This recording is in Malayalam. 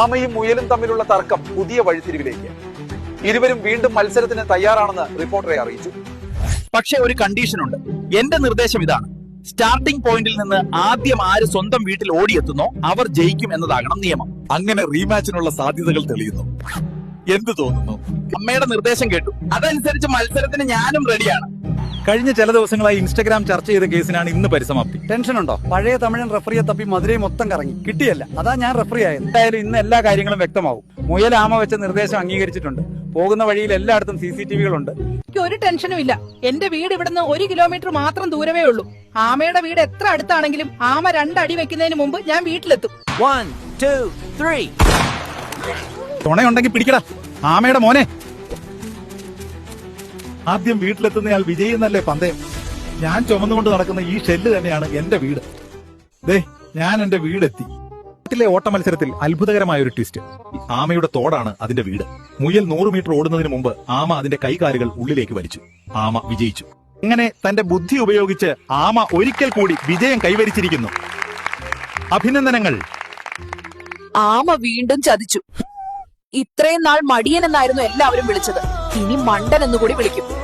ആമയും മുയലും തമ്മിലുള്ള തർക്കം പുതിയ വഴിത്തിരിവിലേക്ക്. ഇരുവരും വീണ്ടും മത്സരത്തിന് തയ്യാറാണെന്ന് റിപ്പോർട്ടറെ അറിയിച്ചു. പക്ഷെ ഒരു കണ്ടീഷനുണ്ട്. എന്റെ നിർദ്ദേശം ഇതാണ്. സ്റ്റാർട്ടിംഗ് പോയിന്റിൽ നിന്ന് ആദ്യം ആര് സ്വന്തം വീട്ടിൽ ഓടിയെത്തുന്നോ അവർ ജയിക്കും എന്നതാകണം നിയമം. അങ്ങനെ റീമാച്ചിനുള്ള സാധ്യതകൾ തെളിയുന്നു. എന്ത് തോന്നുന്നു? അമ്മയുടെ നിർദ്ദേശം കേട്ടു. അതനുസരിച്ച് മത്സരത്തിന് ഞാനും റെഡിയാണ് കഴിഞ്ഞ ചില ദിവസങ്ങളായി ഇൻസ്റ്റഗ്രാം ചർച്ച ചെയ്ത കേസിനാണ് ഇന്ന് പരിസമാപ്തി. ടെൻഷൻ ഉണ്ടോ പഴയ തമിഴൻ റെഫറിയെ തപ്പി മധുരൈ മൊത്തം കറങ്ങി. കിട്ടിയല്ല. അതാ ഞാൻ റഫറി ആയത്. എന്തായാലും ഇന്ന് എല്ലാ കാര്യങ്ങളും വ്യക്തമാവും. മുയൽ ആമ വെച്ച നിർദ്ദേശം അംഗീകരിച്ചിട്ടുണ്ട്. പോകുന്ന വഴിയിൽ എല്ലായിടത്തും സി സി ടി വികളുണ്ട്. എനിക്ക് ഒരു ടെൻഷനും ഇല്ല. എന്റെ വീട് ഇവിടുന്ന് ഒരു കിലോമീറ്റർ മാത്രം ദൂരമേ ഉള്ളൂ. ആമയുടെ വീട് എത്ര അടുത്താണെങ്കിലും ആമ രണ്ടടി വെക്കുന്നതിന് മുമ്പ് ഞാൻ വീട്ടിലെത്തും. One, two, three. തുണയുണ്ടെങ്കിൽ പിടിക്കടാ. ആമയുടെ മോനെ. ആദ്യം വീട്ടിലെത്തുന്നയാൾ വിജയെന്നല്ലേ പന്തയം ഞാൻ ചുമന്നുകൊണ്ട് നടക്കുന്ന ഈ ഷെല്ല് തന്നെയാണ് എന്റെ വീട്. ദേ ഞാൻ എന്റെ വീടെത്തി. ിലെ ഓട്ട മത്സരത്തിൽ അത്ഭുതകരമായ ഒരു ട്വിസ്റ്റ് ആമയുടെ തോടാണ് അതിന്റെ വീട്. മുയൽ നൂറ് മീറ്റർ ഓടുന്നതിന് മുമ്പ് ആമ അതിന്റെ കൈകാലുകൾ ഉള്ളിലേക്ക് വലിച്ചു. ആമ വിജയിച്ചു. അങ്ങനെ തന്റെ ബുദ്ധി ഉപയോഗിച്ച് ആമ ഒരിക്കൽ കൂടി വിജയം കൈവരിച്ചിരിക്കുന്നു. അഭിനന്ദനങ്ങൾ. ആമ വീണ്ടും ചതിച്ചു. ഇത്രയും നാൾ മടിയൻ എന്നായിരുന്നു എല്ലാവരും വിളിച്ചത്. ഇനി മണ്ടൻ എന്നുകൂടി വിളിക്കും.